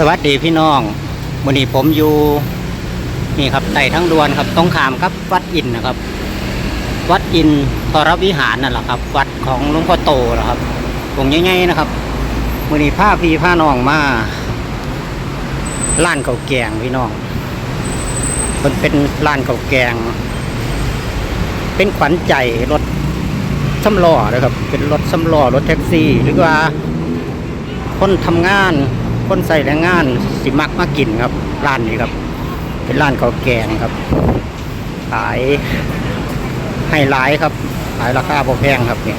สวัสดีพี่น้องวันนี้ผมอยู่นี่ครับไต่ทั้งดวนครับตรงขามครับวัดอินนะครับ วัดอินทรวิหารนั่นแหละครับ วัดของหลวงพ่อโตนะครับองค์ใหญ่ๆนะครับวันนี้ผ้าพีผ้าน้องมาร้านเก่าแกงพี่น้องมันเป็นร้านเก่าแกง เป็นขวัญใจรถสำล้อนะครับ เป็นรถสำล้อรถแท็กซี่ หรือว่าคนทำงาน คนใส่แรงงานสิมักมากินครับ ร้านนี้ครับ เป็นร้านข้าวแกงครับ ขายให้หลายครับ ขายราคาพอแพงครับเนี่ย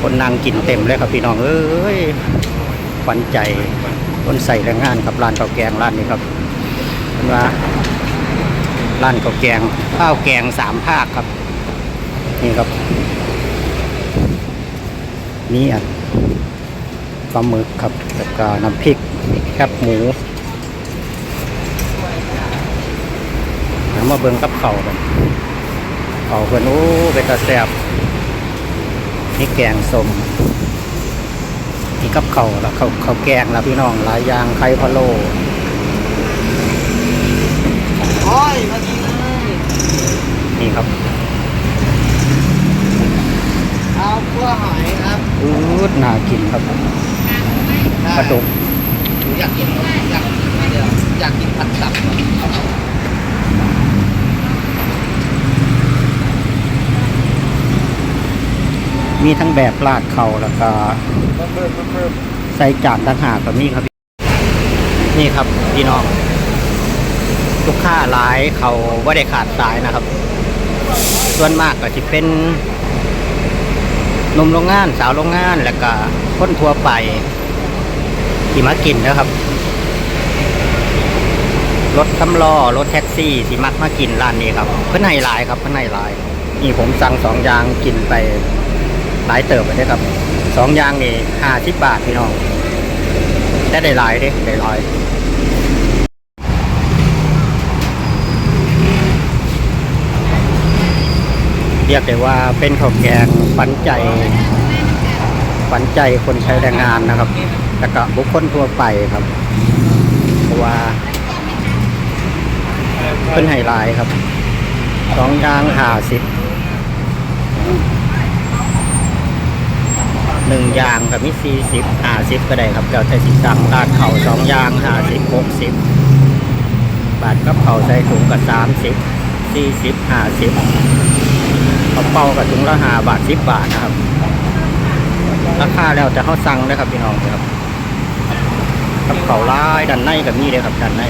คนนั่งกินเต็มเลยครับพี่น้องเอ้ยขวัญใจคนใส่แรงงานครับร้านข้าวแกงร้านนี้ครับเป็นว่าร้านข้าวแกงข้าวแกงสามภาคครับ นี่ครับนี่อะปลาหมึกครับแล้วก็น้ำพริก แคบหมูเดี๋ยวมาเบิ่งกับเขาวกันเขาวเพิ่นโอ้เป็นตาแซ่บนี่แกงส้มนี่กับเขาวแล้วเขาเขาวแกงแล้วพี่น้องหลายอย่างไข่พะโล้โอ้ยพอดีเลยนี่ครับเอาคั่วหอยครับอู้ดน่ากินครับปลาดุกหนู อยากกินอยากเดี๋ยวอยากกินผัดตับมีทั้งแบบราดเขาแล้วก็ใส่จานต่างหากแบบนี้ครับ นี่ครับพี่น้องลูกค้าหลายเขาว่าได้ขาดสายนะครับ ส่วนมากก็จะเป็นนมโรงงานสาวโรงงานแล้วก็คนทั่วไป ที่มากินนะครับ รถสำล้อรถแท็กซี่ที่มักมากินร้านนี้ครับ เพื่อนให้ลายครับเพื่อนให้ลายนี่ผมสั่งสองยางกินไปหลายเติบไปได้ครับสองยางนี่ห้าสิบบาทพี่น้องแต่ได้หลายเด้ได้หลายเรียกได้ว่าเป็นข้าวแกงปันใจปันใจคนใช้แรงงานนะครับ แล้วก็บุคคลทั่วไปครับ เพราะว่าเป็นไฮไลท์ครับสองยางห้าสิบหนึ่งยางกับมีสี่สิบห้าสิบก็ได้ครับแล้วแต่สิสั่งราดเข่าสองยางห้าสิบหกสิบบาทกับเข่าใส่ถุงกับสามสิบสี่สิบห้าสิบข้าเป้ากับถุงละห้าบาทสิบบาทนะครับราคาแล้วแต่เขาสั่งนะครับพี่น้องครับ เขาวร้ายด้านในกับนี่เลยครับด้านใน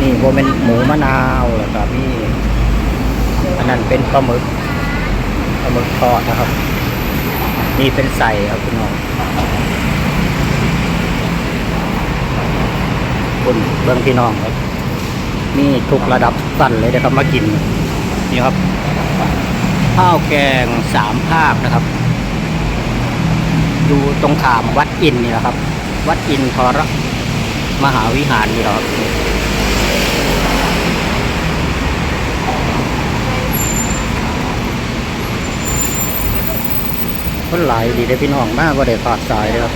นี่โบเป็นหมูมะนาวแล้วก็มีอันนั้นเป็นปลาหมึกปลาหมึกทอดนะครับ นี่เป็นใส่ครับพี่น้องคุณเบื้องพี่น้องครับ นี่ทุกระดับสั้นเลยนะครับมากินนี่ครับ ข้าวแกงสามภาคนะครับอยู่ตรงขามวัดอินนี่แหละครับ วัดอินทรมหาวิหารนี่แหละครับคนหลายดีได้พี่น้องมากก็ได้ฝากสายเลยครับ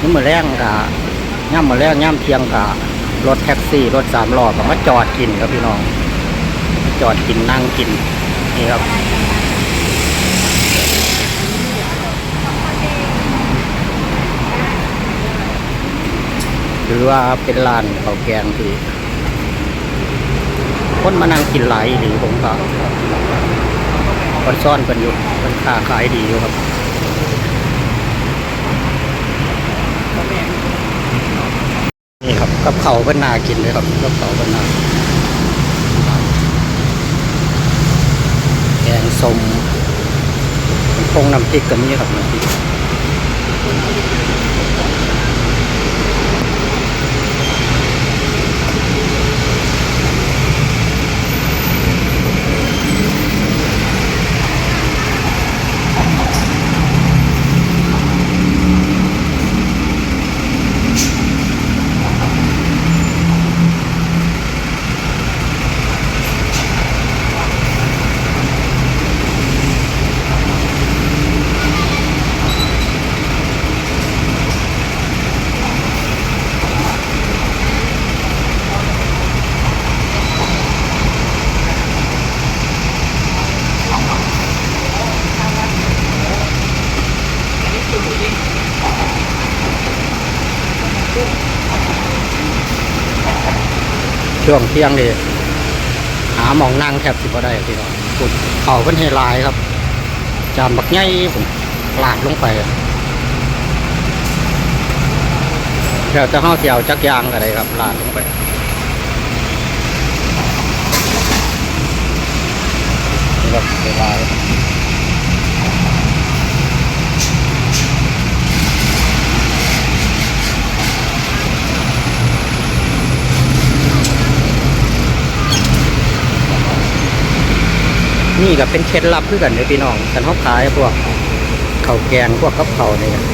นี่มือแรงกะ ย่ำมือแรงย่ำเทียงกะรถแท็กซี่ รถสามล้อก็มาจอดกินครับพี่น้องจอดกินนั่งกินนี่ครับหรือว่าเป็นร้านข้าวแกงที่คนมานั่งกินหลายดีผมก็คนซ่อนกันอยู่คนค้าขายดีอยู่ครับ นี่ครับกับเขาเพิ่นนากินเลยครับกับเขาเพิ่นนาแกงสมพงน้ำพริกก็มีครับน้ำพริก ช่วงเที่ยงนี่หาหมองนั่งแทบสิบ่ได้พี่น้องปุดเขาเป็นเฮลายครับ จานบักใหญ่ผมลาดลงไปเดี๋ยวจะห้าเสียวจักยางอะไรครับลาดลงไปนี่ครับเฮลา นี่ก็เป็นเคล็ดลับคือกันเลยพี่น้องกันเขาขายพวกข้าวแกงพวกกับเขาวเนี่ย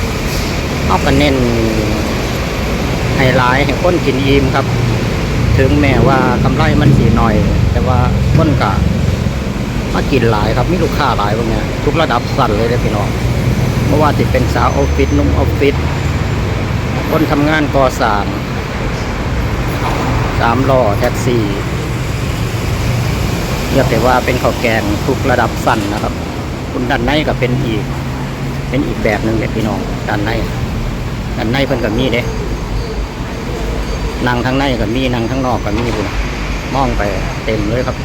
เขาก็เน้นไฮไลท์ให้คนกินอิ่มครับ ถึงแม้ว่ากำไรมันสีหน่อย แต่ว่าคนกะมากินหลายครับมีลูกค้าหลายพวกเนี้ยทุกระดับสั่นเลยเลยพี่น้องเพราะว่าติเป็นสาวออฟฟิศนุ่มออฟฟิศคนทำงานก่อสร้างสามล้อแท็กซี่ เรียกแต่ว่าเป็นข้าวแกงทุกระดับสั้นนะครับ คุณด้านในก็เป็นอีก เป็นอีกแบบหนึ่งเลยพี่น้องด้านในด้านในเพิ่นก็มีเด้นั่งทั้งในก็มีนั่งทั้งนอกก็มีบุญมองไปเต็มเลยครับ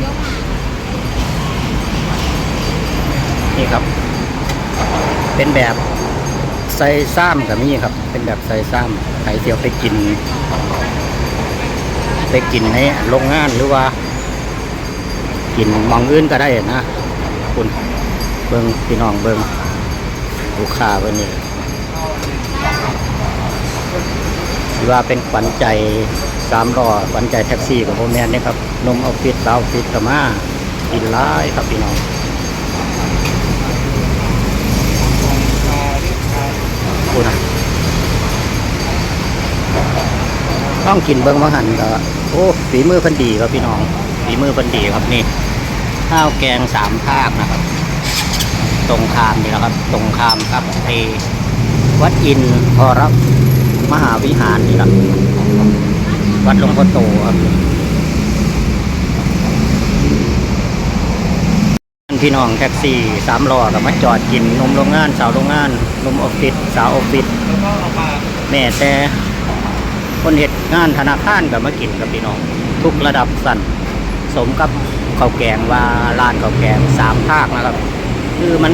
นี่ครับ เป็นแบบใส่ซ้ำก็มีครับ เป็นแบบใส่ซ้ำใครเที่ยวไปกิน ไปกินในโรงงานหรือว่า กินมองอื่นก็ได้นะคุณเบิงพี่น้องเบิงลูกค้าเพิ่นนี่ว่าเป็นขวัญใจสามล้อขวัญใจแท็กซี่ของโมแมนนี่ครับนมออฟฟิศสาวออฟฟิศก็มากินร้ายครับพี่น้องคุณนะต้องกินเบิ้งมาหันก็โอ้ฝีมือพันดีครับพี่น้องฝีมือพันดีครับนี่ ข้าวแกงสามภาคนะครับ ตรงข้ามนี่นะครับ ตรงข้ามกับไอ้วัดอินทร์พรับมหาวิหารนี่แหละวัดหลวงพ่อโตครับพี่น้องแท็กซี่สามล้อกับมาจอดกินนมโรงงาน สาวโรงงานนมออฟฟิศสาวออฟฟิศแล้วก็มาแม่แต่คนเหตุงานธนาคารกับมากินกับพี่น้อง ทุกระดับสั่นสมกับ ข้าวแกงว่าร้านข้าวแกงสามภาคนะครับ คือมัน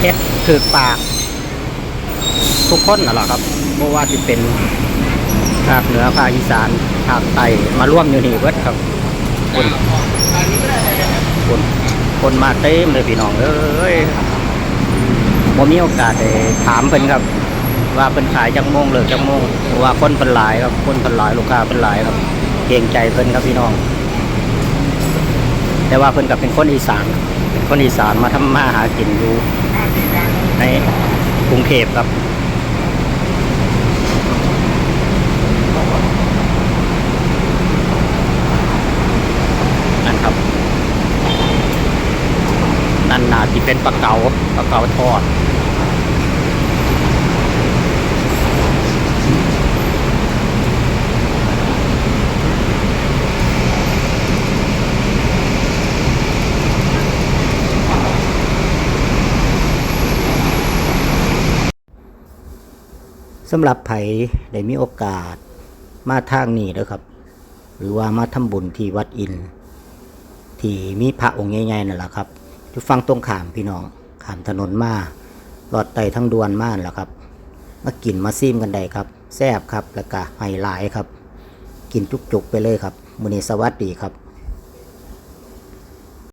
เฮ็ดถือปาก ทุกคนน่ะหรอครับเพราะว่าที่เป็นภาคเหนือภาคอีสานภาคใต้มาร่วมอยู่นี่เบิดครับคนอันครับคนคนมาเต็มเลยพี่น้องเอ้ยผมมีโอกาสได้ถามเพิ่นครับ ว่าเพิ่นขายจังโมงเลิกจังโมงเพราะว่าคนเพิ่นหลายครับคนเพิ่นหลายลูกค้าเพิ่นหลายครับเกรงใจเพิ่นครับพี่น้อง แต่ว่าเพิ่นกับเป็นคนอีสานเป็นคนอีสานมาทำมาหากินอยู่ในกรุงเทพครับนั่นครับนั่นน่าที่เป็นปลาเก๋าปลาเก๋าทอด สำหรับไผได้มีโอกาสมาทางนี้เด้อครับ หรือว่ามาทำบุญที่วัดอิน ที่มีพระองค์ใหญ่ๆนั่นแหละครับอยู่ฟังตรงขามพี่น้องขามถนนมาลอดไตทั้งดวนมานแหละครับ มากินมาซิมกันได้ครับแซ่บครับแล้วก็ไฮไลท์ครับ กินจุกๆไปเลยครับมือนี้สวัสดีครับ